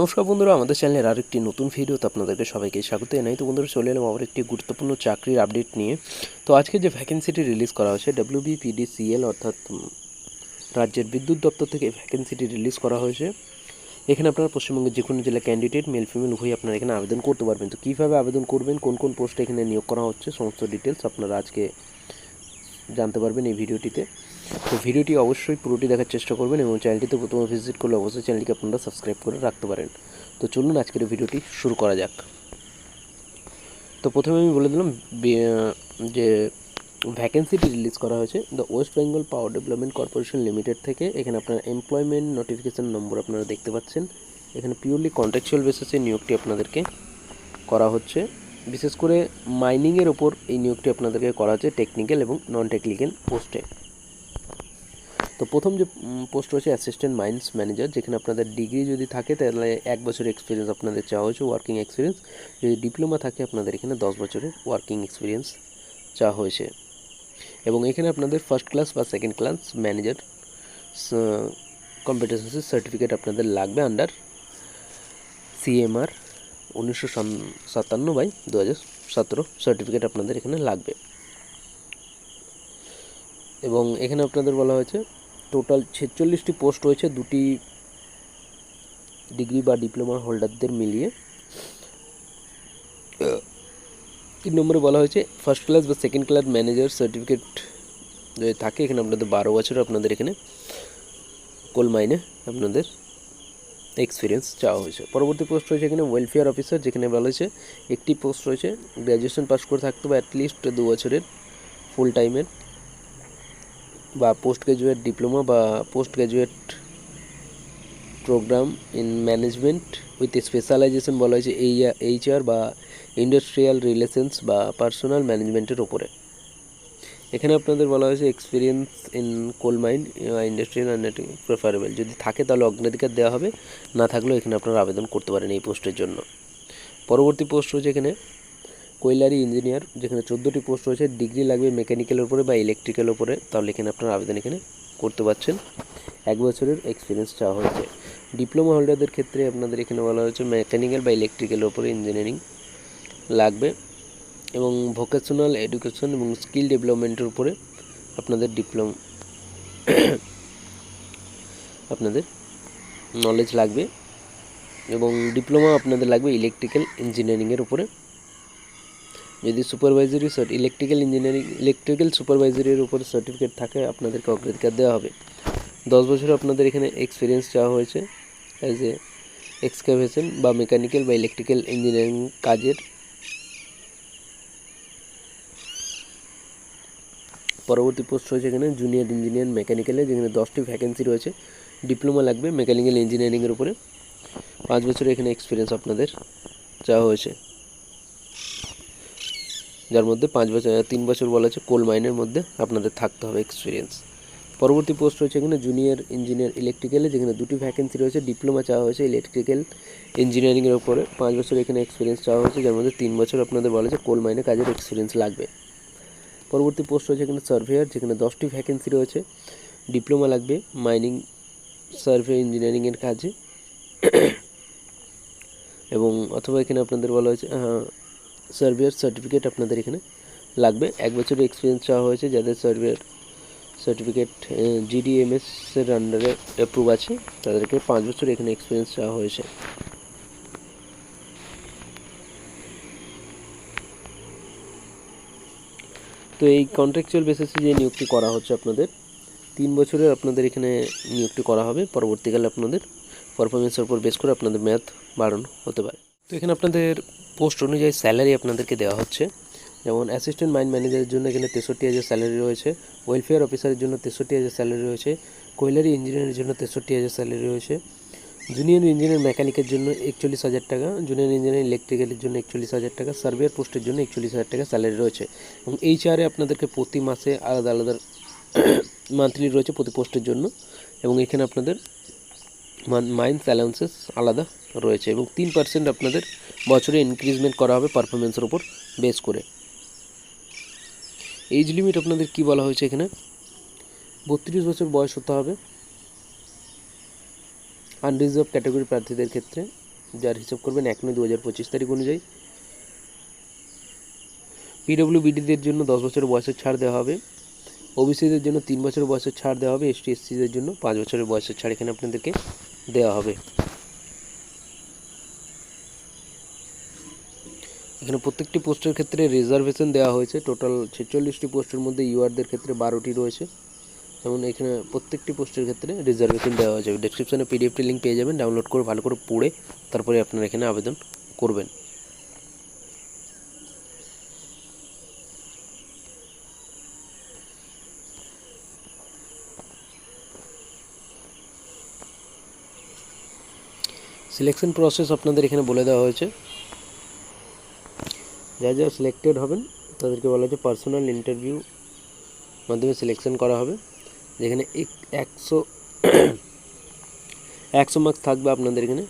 নমস্কার বন্ধুরা, আমাদের চ্যানেলের আরেকটি নতুন ভিডিওতে আপনাদেরকে সবাইকে স্বাগত। জানাই তো বন্ধুরা, চলে এলাম আবার একটি গুরুত্বপূর্ণ চাকরির আপডেট নিয়ে। তো আজকে যে ভ্যাকেন্সিটি রিলিজ করা হয়েছে ডাব্লিউবিপিডিসিএল অর্থাৎ রাজ্যের বিদ্যুৎ দপ্তর থেকে ভ্যাকেন্সিটি রিলিজ করা হয়েছে। এখানে আপনারা পশ্চিমবঙ্গের যে কোনো জেলা ক্যান্ডিডেট মেল ফিমেল উভয়ই আপনারা এখানে আবেদন করতে পারবেন। তো কীভাবে আবেদন করবেন, কোন কোন পোস্টে এখানে নিয়োগ করা হচ্ছে, সমস্ত ডিটেলস আপনারা আজকে জানতে পারবেন এই ভিডিওটিতে তো ভিডিওটি অবশ্যই পুরোটি দেখার চেষ্টা করবেন এবং চ্যানেলটিতে প্রথমে ভিজিট করলে অবশ্যই চ্যানেলটিকে আপনারা সাবস্ক্রাইব করে রাখতে পারেন। তো চলুন আজকের ভিডিওটি শুরু করা যাক। তো প্রথমে আমি বলে দিলাম যে ভ্যাকেন্সিটি রিলিজ করা হয়েছে the West Bengal power development corporation limited থেকে। এখানে আপনার এমপ্লয়মেন্ট নোটিফিকেশান নম্বর আপনারা দেখতে পাচ্ছেন। এখানে পিওরলি কন্ট্রাকচুয়াল বেসিসে নিয়োগটি আপনাদেরকে করা হচ্ছে। বিশেষ করে মাইনিংয়ের ওপর এই নিয়োগটি আপনাদেরকে করা হচ্ছে টেকনিক্যাল এবং নন টেকনিক্যাল পোস্টে তো প্রথম যে পোস্ট রয়েছে অ্যাসিস্ট্যান্ট মাইন্স ম্যানেজার যেখানে আপনাদের ডিগ্রি যদি থাকে, তাহলে এক বছরের এক্সপিরিয়েন্স আপনাদের চাওয়া হয়েছে ওয়ার্কিং এক্সপিরিয়েন্স যদি ডিপ্লোমা থাকে, আপনাদের এখানে দশ বছরের ওয়ার্কিং এক্সপিরিয়েন্স চাওয়া হয়েছে। এবং এখানে আপনাদের ফার্স্ট ক্লাস বা second class manager competency certificate আপনাদের লাগবে আন্ডার সিএমআর উনিশশো সাতান্ন বাই দু হাজার সতেরো সার্টিফিকেট আপনাদের এখানে লাগবে। এবং এখানে আপনাদের বলা হয়েছে টোটাল ছেচল্লিশটি পোস্ট রয়েছে, দুটি ডিগ্রি বা ডিপ্লোমা হোল্ডারদের মিলিয়ে। তিন নম্বরে বলা হয়েছে ফার্স্ট ক্লাস বা সেকেন্ড ক্লাস ম্যানেজার সার্টিফিকেট যদি থাকে, এখানে আপনাদের বারো বছর আপনাদের এখানে কোল মাইনে আপনাদের এক্সপিরিয়েন্স চাওয়া হয়েছে। পরবর্তী পোস্ট রয়েছে এখানে ওয়েলফেয়ার অফিসার যেখানে বলা হয়েছে, একটি পোস্ট রয়েছে গ্র্যাজুয়েশন পাস করে থাকতে হবে অ্যাটলিস্ট দু বছরের ফুল টাইমের বা পোস্ট গ্রাজুয়েট ডিপ্লোমা বা post graduate programme in management with specialisation বলা হয়েছে এই এইচআর বা ইন্ডাস্ট্রিয়াল রিলেশনস বা পার্সোনাল ম্যানেজমেন্টের ওপরে এখানে আপনাদের বলা হয়েছে experience in coal mine industrial and preferable যদি থাকে তাহলে অগ্রাধিকার দেওয়া হবে, না থাকলেও এখানে আপনারা আবেদন করতে পারেন এই পোস্টের জন্য। পরবর্তী পোস্ট রয়েছে এখানে কোয়েলারি ইঞ্জিনিয়ার, যেখানে চোদ্দোটি পোস্ট রয়েছে, ডিগ্রি লাগবে মেকানিক্যালের উপরে বা ইলেকট্রিক্যাল উপরে। তাহলে এখানে আপনার আবেদন এখানে করতে পারছেন। এক বছরের এক্সপিরিয়েন্স চাওয়া হয়েছে। ডিপ্লোমা হোল্ডারদের ক্ষেত্রে আপনাদের এখানে বলা হয়েছে মেকানিক্যাল বা ইলেকট্রিক্যালের উপরে ইঞ্জিনিয়ারিং লাগবে এবং ভোকেশনাল এডুকেশন এবং স্কিল ডেভেলপমেন্টের উপরে আপনাদের ডিপ্লোম আপনাদের নলেজ লাগবে এবং ডিপ্লোমা আপনাদের লাগবে ইলেকট্রিক্যাল ইঞ্জিনিয়ারিংয়ের উপরে। যদি সুপারভাইজারি ইলেকট্রিক্যাল ইঞ্জিনিয়ারিং ইলেকট্রিক্যাল সুপারভাইজারির উপর সার্টিফিকেট থাকে, আপনাদেরকে অগ্রাধিকার দেওয়া হবে। দশ বছর আপনাদের এখানে এক্সপিরিয়েন্স চাওয়া হয়েছে অ্যাজ এ এক্সকাভেশন বা মেকানিক্যাল বা ইলেকট্রিক্যাল ইঞ্জিনিয়ারিং কাজের। পরবর্তী পোস্ট রয়েছে এখানে জুনিয়র ইঞ্জিনিয়ার মেকানিক্যালে যেখানে দশটি ভ্যাকেন্সি রয়েছে। ডিপ্লোমা লাগবে মেকানিক্যাল ইঞ্জিনিয়ারিংয়ের উপরে। পাঁচ বছর এখানে এক্সপিরিয়েন্স আপনাদের চাওয়া হয়েছে। যার মধ্যে পাঁচ বছর তিন বছর বলা হচ্ছে কোল মাইনের মধ্যে আপনাদের থাকতে হবে এক্সপিরিয়েন্স পরবর্তী পোস্ট রয়েছে এখানে জুনিয়র ইঞ্জিনিয়ার ইলেকট্রিক্যালে যেখানে দুটি ভ্যাকেন্সি রয়েছে ডিপ্লোমা চাওয়া হয়েছে ইলেকট্রিক্যাল ইঞ্জিনিয়ারিংয়ের উপরে। পাঁচ বছর এখানে এক্সপিরিয়েন্স চাওয়া হয়েছে, যার মধ্যে তিন বছর আপনাদের বলা হয়েছে কোল মাইনে কাজের এক্সপিরিয়েন্স লাগবে। পরবর্তী পোস্ট রয়েছে এখানে সার্ভেয়ার যেখানে দশটি ভ্যাকেন্সি রয়েছে ডিপ্লোমা লাগবে মাইনিং সার্ভে ইঞ্জিনিয়ারিংয়ের কাজে। এবং অথবা এখানে আপনাদের বলা হয়েছে সার্ভেয়ার সার্টিফিকেট আপনাদের এখানে লাগবে। এক বছরের এক্সপিরিয়েন্স চাওয়া হয়েছে যাদের সার্ভেয়ার সার্টিফিকেট জিডিএমএস এর আন্ডারে অ্যাপ্রুভ আছে, তাদেরকে পাঁচ বছর এখানে এক্সপিরিয়েন্স চাওয়া হয়েছে। তো এই কন্ট্রাকচুয়াল বেসিসে যে নিয়োগটি করা হচ্ছে আপনাদের, তিন বছরের আপনাদের এখানে নিয়োগটি করা হবে। পরবর্তীকালে আপনাদের পারফরমেন্সের উপর বেস করে আপনাদের ম্যাথ বাড়ানো হতে পারে। তো এখানে আপনাদের পোস্ট অনুযায়ী স্যালারি আপনাদেরকে দেওয়া হচ্ছে। যেমন অ্যাসিস্ট্যান্ট মাইন ম্যানেজারের জন্য এখানে তেষট্টি হাজার স্যালারি রয়েছে ওয়েলফেয়ার অফিসারের জন্য তেষট্টি হাজার স্যালারি রয়েছে কোয়েলারি ইঞ্জিনিয়ারের জন্য তেষট্টি হাজার স্যালারি রয়েছে জুনিয়র ইঞ্জিনিয়ার মেকানিকের জন্য একচল্লিশ হাজার টাকা জুনিয়র ইঞ্জিনিয়ার ইলেকট্রিক্যালের জন্য একচল্লিশ হাজার টাকা সার্ভেয়ার পোস্টের জন্য একচল্লিশ হাজার টাকা স্যালারি রয়েছে। এবং এই চারে আপনাদেরকে প্রতি মাসে আলাদা আলাদা মান্থলি রয়েছে প্রতি পোস্টের জন্য। এবং এখানে আপনাদের মাইন্স অ্যালাউন্সেস আলাদা। রয়েছে এবং তিন পার্সেন্ট আপনাদের বছরে ইনক্রিজমেন্ট করা হবে পারফরমেন্সের উপর বেস করে। এজ লিমিট আপনাদের কি বলা হয়েছে এখানে? বত্রিশ বছর বয়স হতে হবে। আনরিজার্ভ ক্যাটাগরি প্রার্থীদের ক্ষেত্রে যার হিসাব করবেন এক নয় দু হাজার পঁচিশ তারিখ অনুযায়ী। পিডব্লিউবিডিদের জন্য দশ বছরের বয়সের ছাড় দেওয়া হবে। ওবিসিদের জন্য তিন বছরের বয়সের ছাড় দেওয়া হবে। এসটি এসসিদের জন্য পাঁচ বছরের বয়সের ছাড় এখানে আপনাদেরকে দেওয়া হবে। এখানে প্রত্যেকটি পোস্টের ক্ষেত্রে রিজার্ভেশন দেওয়া হয়েছে। টোটাল ছেচল্লিশটি পোস্টের মধ্যে ইউআরদের ক্ষেত্রে বারোটি রয়েছে। যেমন এখানে প্রত্যেকটি পোস্টের ক্ষেত্রে রিজার্ভেশন দেওয়া হয়েছে। ডেসক্রিপশনে পিডিএফটি লিঙ্ক পেয়ে যাবেন। ডাউনলোড করে ভালো করে পড়ে তারপরে আপনারা এখানে আবেদন করবেন। সিলেকশন প্রসেস আপনাদের এখানে বলে দেওয়া হয়েছে। যা যা সিলেক্টেড হবেন, তাদেরকে বলা হচ্ছে পার্সোনাল ইন্টারভিউ মাধ্যমে সিলেকশন করা হবে। যেখানে এক- একশো একশো মার্কস থাকবে আপনাদের এখানে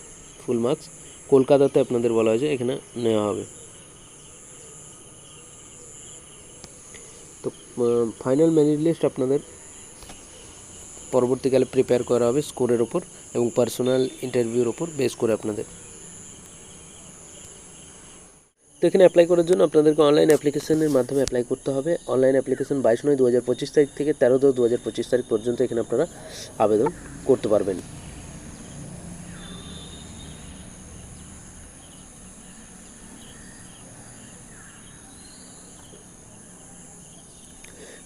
ফুল মার্কস কলকাতাতে আপনাদের বলা হয়েছে, এখানে নেওয়া হবে। তো ফাইনাল মেরিট লিস্ট আপনাদের পরবর্তীকালে প্রিপেয়ার করা হবে স্কোরের ওপর এবং পার্সোনাল ইন্টারভিউর ওপর বেস করে আপনাদের তো এখানে অ্যাপ্লাই করার জন্য আপনাদেরকে অনলাইন অ্যাপ্লিকেশনের মাধ্যমে অ্যাপ্লাই করতে হবে। অনলাইন অ্যাপ্লিকেশন বাইশ নয় দু হাজার পঁচিশ তারিখ থেকে তেরো দশ পঁচিশ তারিখ পর্যন্ত এখানে আপনারা আবেদন করতে পারবেন।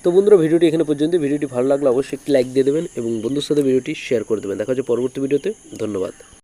তো বন্ধুরা, ভিডিওটি এখানে পর্যন্ত। ভিডিওটি ভালো লাগলে অবশ্যই একটি লাইক দিয়ে দেবেন এবং বন্ধুর সাথে ভিডিওটি শেয়ার করে দেবেন। দেখা হচ্ছে পরবর্তী ভিডিওতে। ধন্যবাদ।